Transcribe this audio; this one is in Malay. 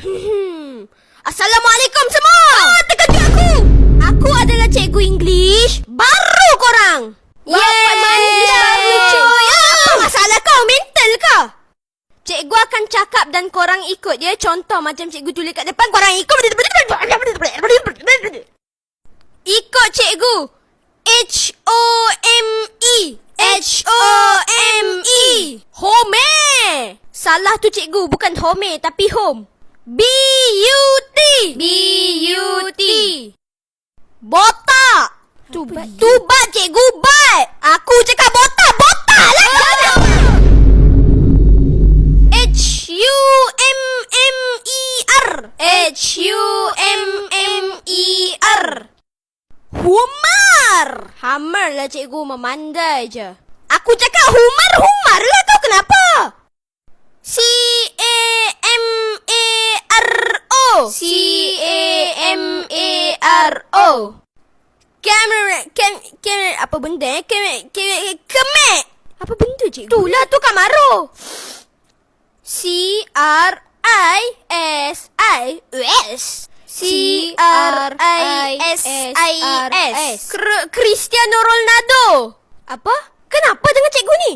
Hmm. Assalamualaikum semua. Ah, terkejut aku. Aku adalah cikgu English baru korang. Yeay. baru cuy. Apa masalah kau? Mental kau? Cikgu akan cakap dan korang ikut ya. Contoh macam cikgu tulis kat depan, korang ikut. Ikut cikgu. H-O-M-E. H-O-M-E. Home. Salah tu cikgu. Bukan home tapi home. B-U-T. B-U-T. Botak. Tubat. Tubat cikgu bat. Aku cakap botak. Botak lah. H-U-M-M-E-R. H-U-M-M-E-R. Humar. Hammer lah cikgu memandai je. Aku cakap humar, humar lah kau kenapa? C-A-M-A-R-O. Kamera, kam, kamera, apa benda eh? Kamera, kamera, kemek. Apa benda cikgu? Itulah tu Kamaro. C-R-I-S-I-S. C-R-I-S-I-S. Kr- Cristiano Ronaldo. Apa? Kenapa dengan cikgu ni?